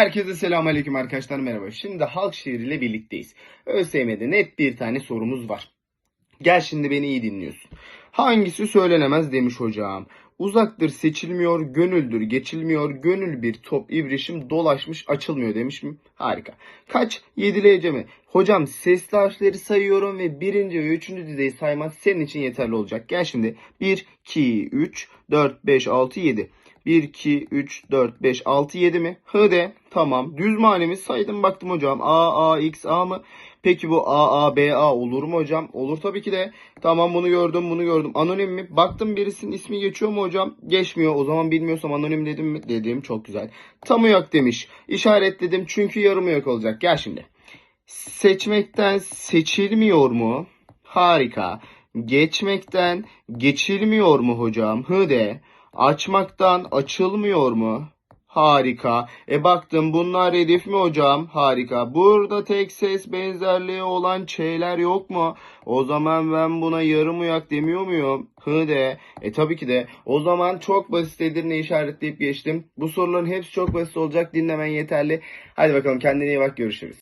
Herkese selamünaleyküm arkadaşlar merhaba. Şimdi halk şiiriyle birlikteyiz. ÖSYM'de net bir tane sorumuz var. Gel şimdi beni iyi dinliyorsun. Hangisi söylenemez demiş hocam. Uzaktır seçilmiyor, gönüldür geçilmiyor, gönül bir top ibrişim dolaşmış açılmıyor demiş mi? Harika. Kaç? Yedileyece mi? Hocam sesli harfleri sayıyorum ve birinci ve üçüncü dizeyi saymak senin için yeterli olacak. Gel şimdi 1, 2, 3, 4, 5, 6, 7. 1, 2, 3, 4, 5, 6, 7 mi? Hı de. Tamam. Düz manemiz saydım baktım hocam. A, A, X, A mı? Peki bu A, A, B, A olur mu hocam? Olur tabii ki de. Tamam bunu gördüm bunu gördüm. Anonim mi? Baktım birisinin ismi geçiyor mu hocam? Geçmiyor. O zaman bilmiyorsam anonim dedim mi? Dedim çok güzel. Tam uyak demiş. İşaretledim çünkü yarım uyak olacak. Gel şimdi. Seçmekten seçilmiyor mu? Harika. Geçmekten geçilmiyor mu hocam? Hı de. Açmaktan açılmıyor mu? Harika. E baktım bunlar hedef mi hocam? Harika. Burada tek ses benzerliği olan şeyler yok mu? O zaman ben buna yarım uyak demiyor muyum? Hı de. E tabii ki de. O zaman çok basit Edirne işaretleyip geçtim. Bu soruların hepsi çok basit olacak. Dinlemen yeterli. Hadi bakalım kendine iyi bak görüşürüz.